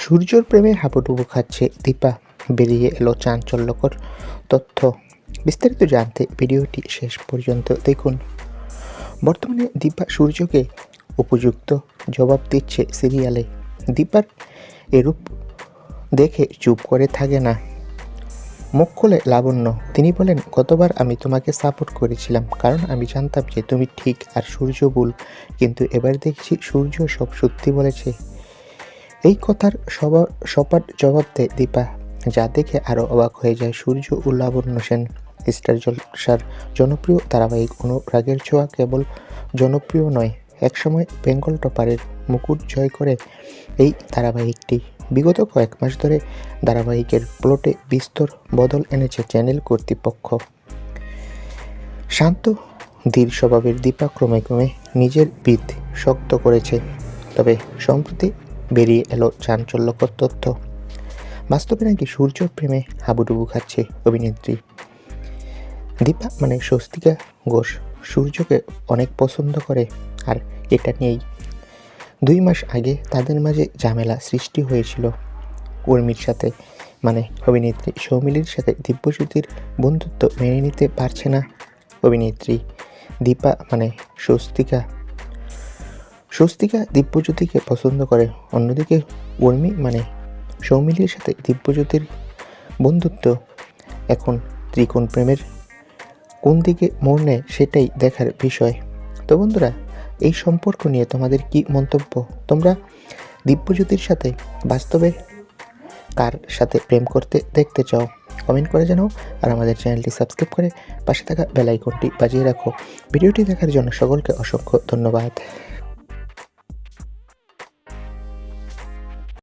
সূর্যর প্রেমে হাবুডুবু খাচ্ছে দীপা। বেরিয়ে এলো চাঞ্চল্যকর তথ্য। বিস্তারিত জানতে ভিডিওটি শেষ পর্যন্ত দেখুন। বর্তমানে দীপা সূর্যকে উপযুক্ত জবাব দিচ্ছে সিরিয়ালে। দীপার এরূপ দেখে চুপ করে থাকে না। মুখ খুলে লাবণ্য, তিনি বলেন, গতবার আমি তোমাকে সাপোর্ট করেছিলাম, কারণ আমি জানতাম যে তুমি ঠিক আর সূর্য ভুল, কিন্তু এবার দেখছি সূর্য সব সত্যি বলেছে। এই কথার সবার সপাট জবাব দেয় দীপা যা দেখে আরও অবাক হয়ে যায় সূর্য ও লাবণ্য সেন। স্টার জলসার জনপ্রিয় ধারাবাহিক অনুরাগের ছোঁয়া কেবল জনপ্রিয় নয়, একসময় বেঙ্গল টপারের মুকুট জয় করে এই ধারাবাহিকটি। বিগত কয়েক মাস ধরে ধারাবাহিকের প্লটে বিস্তর বদল এনেছে চ্যানেল কর্তৃপক্ষ। শান্ত, ধীর স্বভাবের দীপা ক্রমে ক্রমে নিজের ভিত শক্ত করেছে। তবে সম্প্রতি বেরিয়ে এলো চাঞ্চল্যকর তথ্য। বাস্তবে নাকি সূর্যর প্রেমে হাবুডুবু খাচ্ছে অভিনেত্রী। দীপা মানে স্বস্তিকা ঘোষ সূর্যকে অনেক পছন্দ করে, আর এটা নিয়েই। দুই মাস আগে তাদের মাঝে ঝামেলা সৃষ্টি হয়েছিল। উর্মির সাথে মানে অভিনেত্রী সৌমিলির সাথে দিব্যজ্যোতির বন্ধুত্ব মেনে নিতে পারছে না অভিনেত্রী। দীপা মানে স্বস্তিকা স্বস্তিকা দিব্যজ্যোতিকে পছন্দ করে। অন্যদিকে উর্মি মানে সৌমিলির সাথে দিব্যজ্যোতির বন্ধুত্ব এখন ত্রিকোণ প্রেমের কোন দিকে মোড় নেয় সেটাই দেখার বিষয়। তো বন্ধুরা, এই সম্পর্ক নিয়ে তোমাদের কি মন্তব্য? তোমরা দিব্যজ্যোতির সাথে বাস্তবে কার সাথে প্রেম করতে দেখতে চাও? কমেন্ট করে জানাও আর আমাদের চ্যানেলটি সাবস্ক্রাইব করে পাশে থাকা বেল আইকনটি বাজিয়ে রাখো। ভিডিওটি দেখার জন্য সকলকে অসংখ্য ধন্যবাদ।